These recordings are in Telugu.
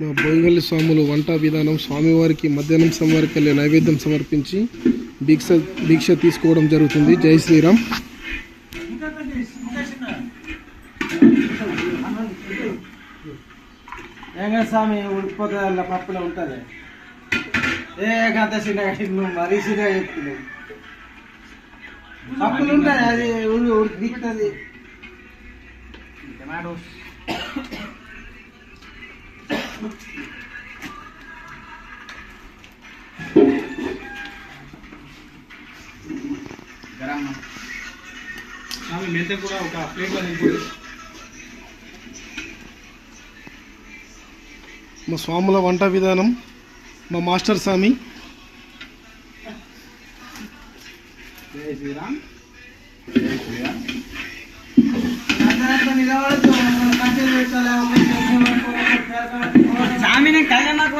మా బోయిగల్లి స్వాములు వంట విధానం స్వామివారికి మధ్యాహ్నం సమర్కెళ్ళి నైవేద్యం సమర్పించి దీక్ష దీక్ష తీసుకోవడం జరుగుతుంది. జై శ్రీరామ్. స్వామి ఉడికిపోతుంది పప్పులో ఉంటుంది. ఏ గంత చిన్నగా నువ్వు మరీ చిన్నగా చెప్తున్నావు పప్పులు ఉంటాయి అది ఉడికి ఉడికి మెంతే కూడా ఒక ప్లేట్లో నింపుడు మా స్వాముల వంట విధానం మా మాస్టర్ స్వామి. జై శ్రీరామ్. అందరంతా కళ్యాణకు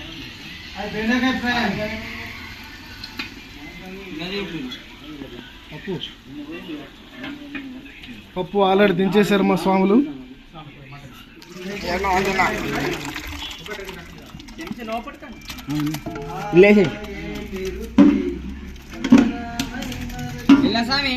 బెండకాయ ఫ్రై పప్పు పప్పు ఆల్రెడీ దించేశారు మా స్వాములు. ఇలా స్వామి.